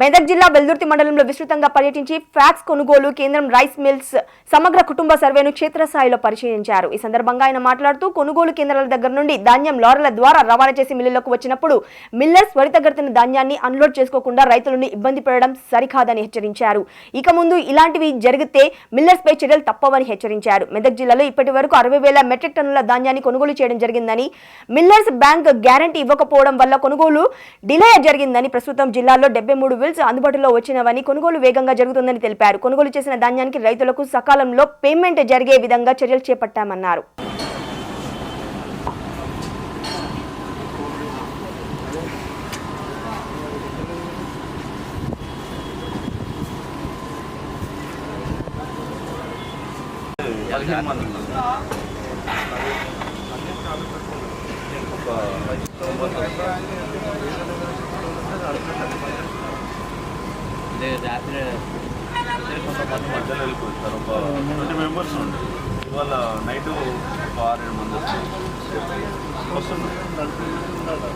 మెదక్ జిల్లా వెల్దుర్తి మండలంలో విస్తృతంగా పర్యటించి ఫ్యాక్స్ కొనుగోలు కేంద్రం రైస్ మిల్స్ సమగ్ర కుటుంబ సర్వేను క్షేత్రస్థాయిలో పరిశీలించారు. ఈ సందర్భంగా ఆయన మాట్లాడుతూ కొనుగోలు కేంద్రాల దగ్గర నుండి ధాన్యం లారీల ద్వారా రవాణా చేసి మిల్లులకు వచ్చినప్పుడు మిల్లర్స్ త్వరితగతిన ధాన్యాన్ని అన్లోడ్ చేసుకోకుండా రైతులను ఇబ్బంది పడడం సరికాదని హెచ్చరించారు. ఇక ముందు ఇలాంటివి జరిగితే మిల్లర్స్ పై చర్యలు తప్పవని హెచ్చరించారు. మెదక్ జిల్లాలో ఇప్పటి వరకు అరవై వేల మెట్రిక్ టన్నుల ధాన్యాన్ని కొనుగోలు చేయడం జరిగిందని మిల్లర్స్ బ్యాంక్ గ్యారంటీ ఇవ్వకపోవడం వల్ల కొనుగోలు డిలే జరిగిందని ప్రస్తుతం జిల్లాలో డెబ్బై మూడు విల్స్ అందుబాటులో వచ్చినవని కొనుగోలు వేగంగా జరుగుతుందని తెలిపారు. కొనుగోలు చేసిన ధాన్యానికి రైతులకు సకాలంలో పేమెంట్ జరిగే విధంగా చర్యలు చేపట్టామన్నారు. పదిహేను మంది కొంతమంది మధ్యలో వెళ్ళిపోతారు ఒక ట్వంటీ మెంబర్స్ ఉండే. ఇవాళ నైట్ ఒక ఆరేడు మంది వస్తారు. వస్తున్నారు